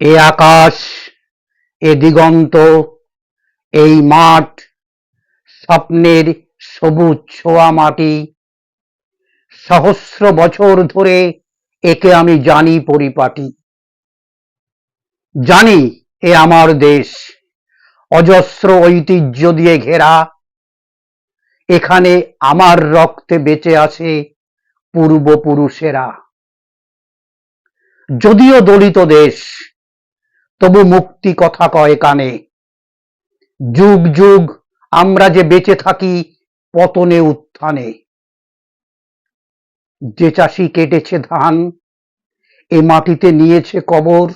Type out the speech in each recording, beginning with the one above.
এ আকাশ, এ দিগন্ত, এই মাঠ, স্বপ্নের সবুজ ছোঁয়া মাটি। সহস্র বছর ধরে একে আমি জানি পরিপাটি। জানি এ আমার দেশ, অজস্র ঐতিহ্য দিয়ে ঘেরা। এখানে আমার রক্তে বেঁচে আছে পূর্বপুরুষেরা। যদিও দলিত দেশ তবু মুক্তি কথা কয় কানে। যুগ যুগ আমরা যে বেঁচে থাকি পতনে উত্থানে। যে চাষি কেটেছে ধান, এ মাটিতে নিয়েছে কবর,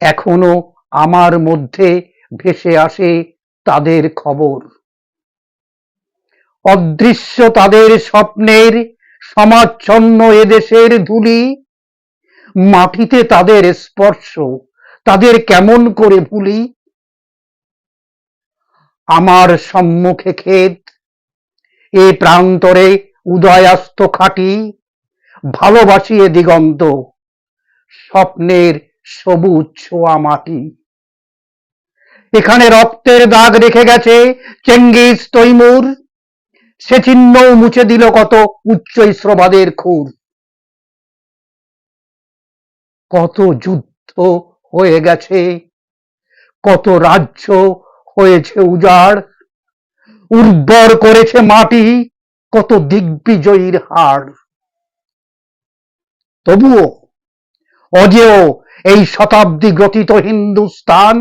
এখনও আমার মধ্যে ভেসে আসে তাদের খবর। অদৃশ্য তাদের স্বপ্নের সমাচ্ছন্ন এদেশের ধুলি, মাটিতে তাদের স্পর্শ। তাদের কেমন করে ভুলি আমার সম্মুখে ক্ষেত, এ প্রান্তরে উদয়াস্ত খাটি, ভালোবাসি এ দিগন্ত, স্বপ্নের সবুজ ছোঁয়া মাটি। এখানে রক্তের দাগ রেখে গেছে চেঙ্গিস তৈমুর, সে চিহ্নও মুছে দিল কত উচ্চ ইস্রবাদের খুর। কত যুদ্ধ হয়ে গেছে। কত রাজ্য হয়েছে উজাড়, উর্বর করেছে মাটি, কত দিগ্বিজয়ীর হাড়। তবুও অজেয় এই শতাব্দী গ্রথিত হিন্দুস্তান,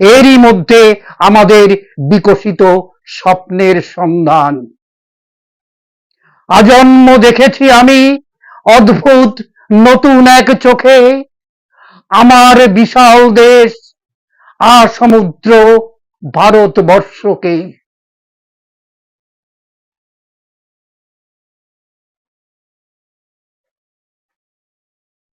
এরই মধ্যে আমাদের বিকশিত স্বপ্নের সন্ধান। আজন্ম দেখেছি আমি অদ্ভুত নতুন এক চোখে। আমার বিশাল দেশ আর সমুদ্র ভারতবর্ষকে।